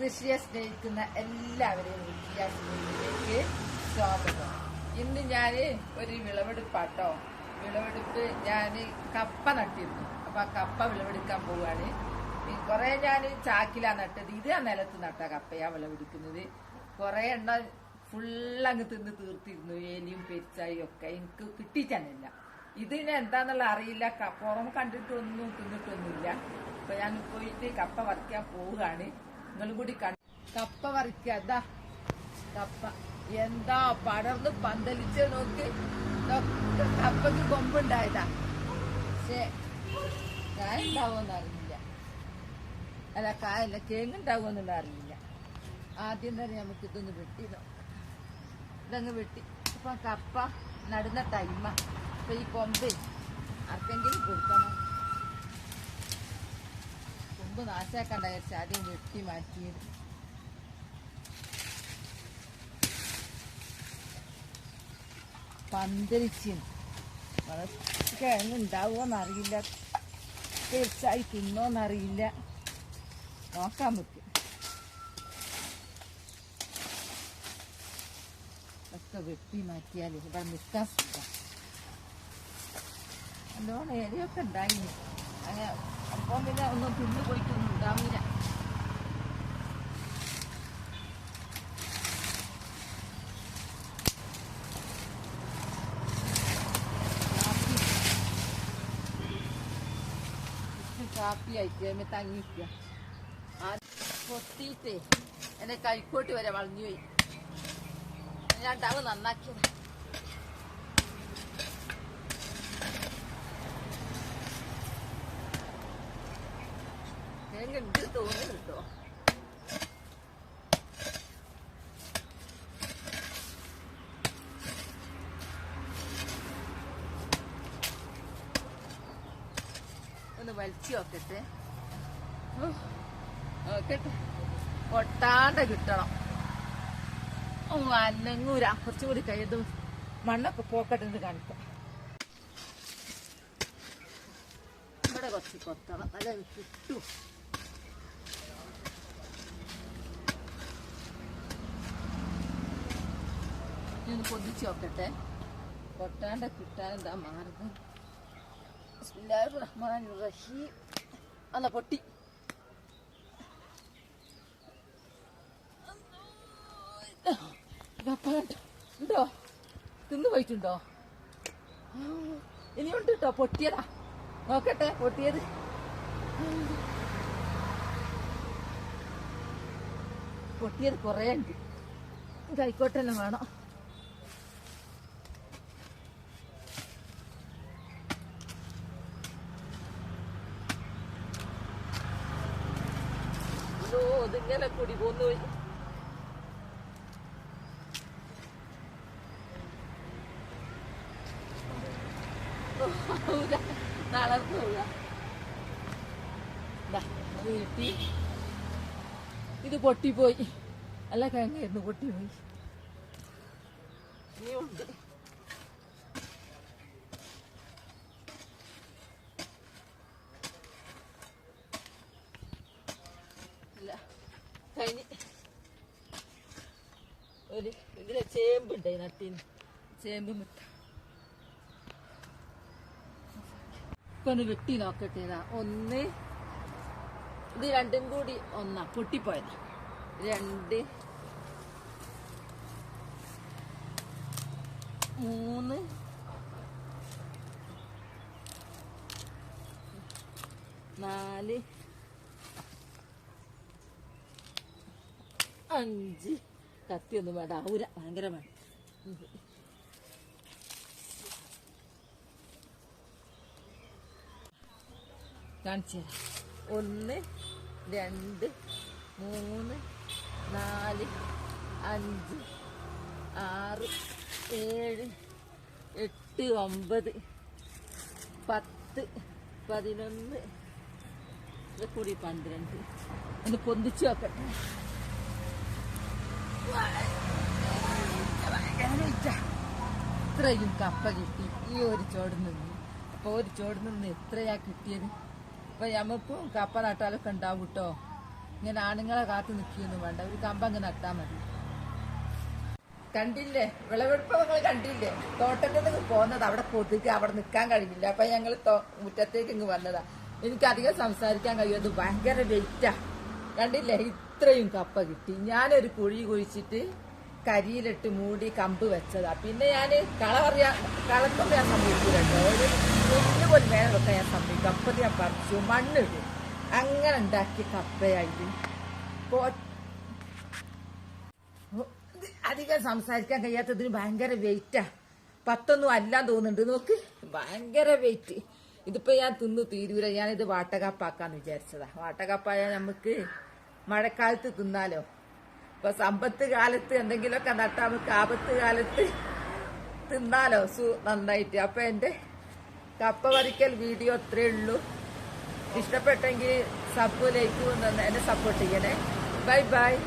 കൃഷിയെ സ്നേഹിക്കുന്ന എല്ലാവരെയും വിദ്യാസിലേക്ക് സ്വാഗതം. ഇന്ന് ഞാൻ ഒരു വിളവെടുപ്പാട്ടോ. വിളവെടുപ്പ് ഞാൻ കപ്പ നട്ടിരുന്നു. അപ്പൊ ആ കപ്പ വിളവെടുക്കാൻ പോവുകയാണ് കുറേ ഞാൻ ചാക്കിലാ നട്ടത്. ഇത് ആ നിലത്ത് നട്ട കപ്പയാ വിളവെടുക്കുന്നത്. കുറെ എണ്ണം ഫുള്ളങ്ങ് തിന്ന് തീർത്തിരുന്നു. ഏലിയും പെരിച്ചായും ഒക്കെ. എനിക്ക് കിട്ടിയിട്ടല്ല ഇതിന് എന്താന്നുള്ള അറിയില്ല. കപ്പ പുറം കണ്ടിട്ടൊന്നും തിന്നിട്ടൊന്നുമില്ല. അപ്പൊ ഞാൻ പോയിട്ട് കപ്പ വറക്കാൻ പോവുകയാണ്. നിങ്ങളും കൂടി കപ്പ പറിക്കുക അതാ കപ്പ. എന്താ പടർന്ന് പന്തലിച്ച് നോക്കി. കപ്പക്ക് കൊമ്പുണ്ടായതാ. പക്ഷേ കായ ഉണ്ടാവുമെന്ന് അറിഞ്ഞില്ല അല്ല കായല്ല കേങ്ങുണ്ടാവുമെന്നുള്ള അറിയില്ല ആദ്യം തന്നെ നമുക്ക് ഇതൊന്ന് വെട്ടി ഇതങ്ങ് വെട്ടി. ഇപ്പം കപ്പ നടുന്ന ടൈമ അപ്പൊ ഈ കൊമ്പ് ആർക്കെങ്കിലും കൊടുക്കണം? വിചാരിച്ച ആദ്യം വെട്ടി മാറ്റിയത്. പന്തലിച്ച്. കിഴങ്ങ് ഉണ്ടാവുമോന്നറിയില്ല തീർച്ചയായി തിന്നോന്നറിയില്ല നോക്കാൻ പറ്റും. ഒക്കെ വെട്ടി മാറ്റിയാൽ ഇവിടെ നിൽക്കാൻ സുഖം. നല്ലോണം എലിയൊക്കെ ഉണ്ടായി അങ്ങനെ പിന്നെ ഒന്നും തിന്നു പോയിട്ടൊന്നും ഉണ്ടാവില്ല കാപ്പി ആയിട്ട് തങ്ങിക്കുക. വരെ വളഞ്ഞു പോയി. ഞാൻ ടവ് നന്നാക്കിയത് എങ്ങനെ തോന്നി കിട്ടോ ഒന്ന് വലിച്ചു നോക്കട്ടെ. നോക്കട്ടെ. ഒട്ടാണ്ട് കിട്ടണം. ഓ അല്ലങ്ങൂര കുറച്ചും കൂടി കഴിയതും മണ്ണൊക്കെ പോക്കട്ടെന്ന് കാണിക്കാം. ഇവിടെ കുറച്ച് കൊത്തണം. അല്ലെങ്കിൽ കിട്ടും. ഒന്ന് പൊതിച്ച് നോക്കട്ടെ. കൊട്ടാണ്ട കിട്ടാൻ എന്താ മാർഗം? റഹീം അല്ല പൊട്ടി. ഉണ്ടോ? തിന്നു പോയിട്ടുണ്ടോ? ഇനിയുണ്ട് കേട്ടോ പൊട്ടിയതാ. നോക്കട്ടെ പൊട്ടിയത്. പൊട്ടിയത് കുറേ ഉണ്ട് കൈക്കോട്ട് തന്നെ വേണം. ഓ ഇതിങ്ങനെ കുടി പോന്നു പോയി തളർന്നു കിട്ടി. ഇത് പൊട്ടിപ്പോയി. അല്ല കിഴങ്ങായിരുന്നു പൊട്ടിപ്പോയി. ഇനിയുണ്ട്. ഒരു ഇതിലെ ചേമ്പുണ്ടായി നട്ടീന് ചേമ്പ് മുട്ട. ഇപ്പൊ വെട്ടി നോക്കട്ടെ ഇതാ. ഒന്ന് ഇത് രണ്ടും കൂടി ഒന്നാ പൊട്ടിപ്പോയതാ. രണ്ട് മൂന്ന് നാല് അഞ്ച്. കത്തിയൊന്നും വേണ്ട. ഊര ഭയങ്കര വേണം കാണിച്ചു ഒന്ന് രണ്ട് മൂന്ന് നാല് അഞ്ച് ആറ് ഏഴ് എട്ട് ഒമ്പത് പത്ത് പതിനൊന്ന്. കൂടി പന്ത്രണ്ട്. ഒന്ന് പൊന്തിച്ചു നോക്കട്ടെ. ഇത്രയും കപ്പ കിട്ടി. ഈ ഒരു ചോട് നിന്ന്. അപ്പൊ ഒരു ചോട് നിന്ന് എത്രയാ കിട്ടിയത്? അപ്പൊ നമുക്കും കപ്പ നട്ടാലൊക്കെ ഉണ്ടാവും കേട്ടോ ഇങ്ങനെ ആണുങ്ങളെ കാത്തു നിൽക്കുകയൊന്നും വേണ്ട. ഒരു കമ്പ അങ്ങ് മതി. കണ്ടില്ലേ? വിളവെടുപ്പ് നിങ്ങൾ കണ്ടില്ലേ? തോട്ടത്തിൽ നിന്ന് പോകുന്നത് അവിടെ കൊതുക് അവിടെ നിൽക്കാൻ കഴിയില്ല അപ്പൊ ഞങ്ങൾ മുറ്റത്തേക്ക് ഇങ്ങ് വന്നതാ. എനിക്കധികം സംസാരിക്കാൻ കഴിയുന്നത് ഭയങ്കര വെയിറ്റാ കണ്ടില്ലേ? ഇത്രയും കപ്പ കിട്ടി. ഞാനൊരു കുഴി കുഴിച്ചിട്ട് കരിയിലിട്ട് മൂടി കമ്പ് വെച്ചതാ. പിന്നെ ഞാൻ കള പറയാ കളക്കൊക്കെ ഞാൻ സമ്മതിക്കൂല കേട്ടോ ഒരു നെല്ല് പോലും വേണം വെക്കാൻ ഞാൻ സമ്മതിക്കും അപ്പത് ഞാൻ പറിച്ചു മണ്ണിടും. അങ്ങനെ ഓ, ഇത് അധികം സംസാരിക്കാൻ കഴിയാത്തതിന് ഭയങ്കര വെയിറ്റാ പത്തൊന്നും അല്ലാന്ന് തോന്നുന്നുണ്ട്. നോക്ക് ഭയങ്കര വെയിറ്റ് ഇതിപ്പോ ഞാൻ തിന്നു തീരൂല. ഞാനിത് വാട്ടകപ്പാക്കാന്ന് വിചാരിച്ചതാ. വാട്ടകപ്പായ നമുക്ക് മഴക്കാലത്ത് തിന്നാലോ? ഇപ്പൊ സമ്പത്ത് കാലത്ത് എന്തെങ്കിലുമൊക്കെ നട്ടാൽ നമുക്ക് ആപത്ത് കാലത്ത് തിന്നാലോ? സു നന്നായിട്ട്. അപ്പൊ എന്റെ കപ്പ പറിക്കൽ വീഡിയോ അത്രേ ഉള്ളൂ. ഇഷ്ടപ്പെട്ടെങ്കിൽ സബ് ലൈക്ക് എന്നെ സപ്പോർട്ട് ചെയ്യണേ. Bye bye.